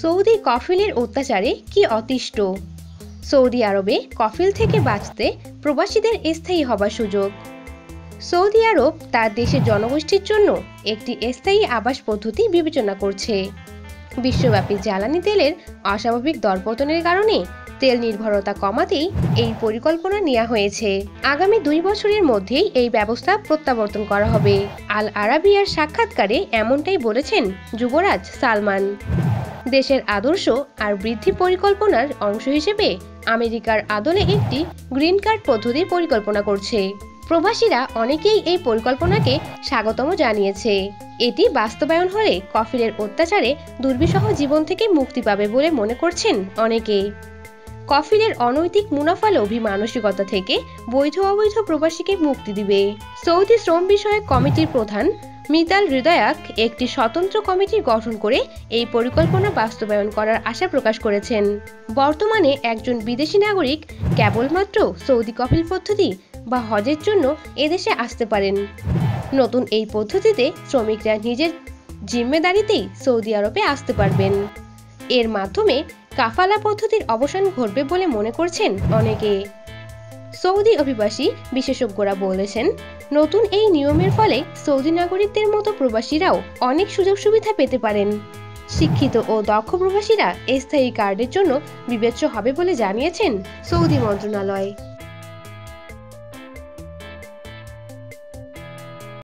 Saudi কফিলের অত্যাচারে কি অতিষ্ঠ? সৌদি আরবে কফিল থেকে বাঁচতে প্রবাসীদের স্থায়ী হবার সুযোগ। সৌদি আরব তার দেশের জনগোষ্ঠীর জন্য একটি স্থায়ী আবাস পদ্ধতি বিবেচনা করছে। বিশ্বব্যাপী জ্বালানি তেলের অস্বাভাবিক দরপতনের কারণে তেল নির্ভরতা কমাতেই এই পরিকল্পনা নেওয়া হয়েছে। আগামী দুই বছরের মধ্যেই এই ব্যবস্থা প্রত্যাবর্তন করা হবে। আল আরাবিয়ার সাক্ষাৎকারে এমনটাই বলেছেন যুবরাজ সালমান। দেশের আদর্শ আর বৃদ্ধি পরিকল্পনার অংশ হিসেবে আমেরিকার আদলে একটি গ্রিন কার্ড পদ্ধতির পরিকল্পনা করছে। প্রবাসীরা অনেকেই এই পরিকল্পনাকে স্বাগতম জানিয়েছে। এটি বাস্তবায়ন হলে কফিলের অত্যাচারে দুর্বিষহ জীবন থেকে মুক্তি পাবে বলে মনে করছেন অনেকে। কফিলের অনৈতিক মুনাফা লোভী মানসিকতা থেকে বৈধ অবৈধ প্রবাসীকে মুক্তি দিবে। সৌদি শ্রম বিষয়ক কমিটির প্রধান মিতাল হৃদয়াক একটি স্বতন্ত্র কমিটি গঠন করে এই পরিকল্পনা বাস্তবায়ন করার আশা প্রকাশ করেছেন। বর্তমানে একজন বিদেশি নাগরিক কেবলমাত্র সৌদি কফিল পদ্ধতি বা হজের জন্য এদেশে আসতে পারেন। নতুন এই পদ্ধতিতে শ্রমিকরা নিজের জিম্মেদারিতেই সৌদি আরবে আসতে পারবেন। এর মাধ্যমে কাফালা পদ্ধতির অবসান ঘটবে বলে মনে করছেন অনেকে। সৌদি অভিবাসী বিশেষজ্ঞরা বলেছেন, নতুন এই নিয়মের ফলে সৌদি নাগরিকদের মতো প্রবাসীরাও অনেক সুযোগ সুবিধা পেতে পারেন। শিক্ষিত ও দক্ষ প্রবাসীরা স্থায়ী কার্ডের জন্য বিবেচ্য হবে বলে জানিয়েছেন সৌদি মন্ত্রণালয়।